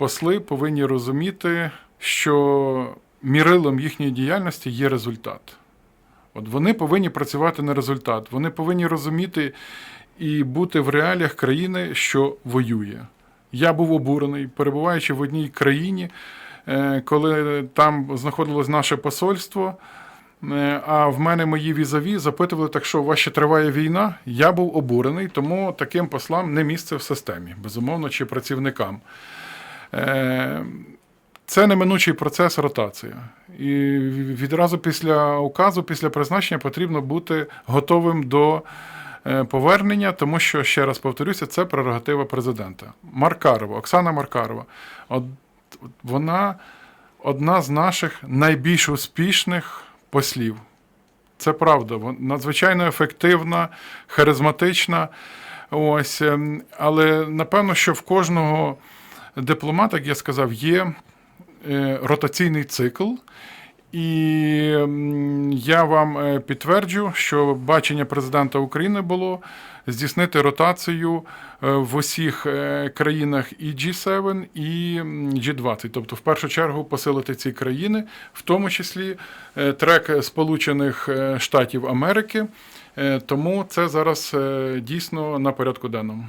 посли повинні розуміти, що мірилом їхньої діяльності є результат. От вони повинні працювати на результат. Вони повинні розуміти і бути в реаліях країни, що воює. Я був обурений, перебуваючи в одній країні, е, коли там знаходилось наше посольство. е, А в мене мої візаві запитували, так що у вас ще триває війна. Я був обурений, тому таким послам не місце в системі, безумовно, чи працівникам. Е, Це неминучий процес ротація. І відразу після указу, після призначення потрібно бути готовим до е, повернення, тому що, ще раз повторюся, це прерогатива президента. Маркарова, Оксана Маркарова. От, вона одна з наших найбільш успішних послів. Це правда, вона надзвичайно ефективна, харизматична. Ось, ем, але напевно, що в кожного дипломата, як я сказав, є е, ротаційний цикл. І я вам е, підтверджу, що бачення президента України було здійснити ротацію е, в усіх країнах і G7, і G20. Тобто, в першу чергу, посилити ці країни, в тому числі трек Сполучених Штатів Америки. Тому це зараз дійсно на порядку денному.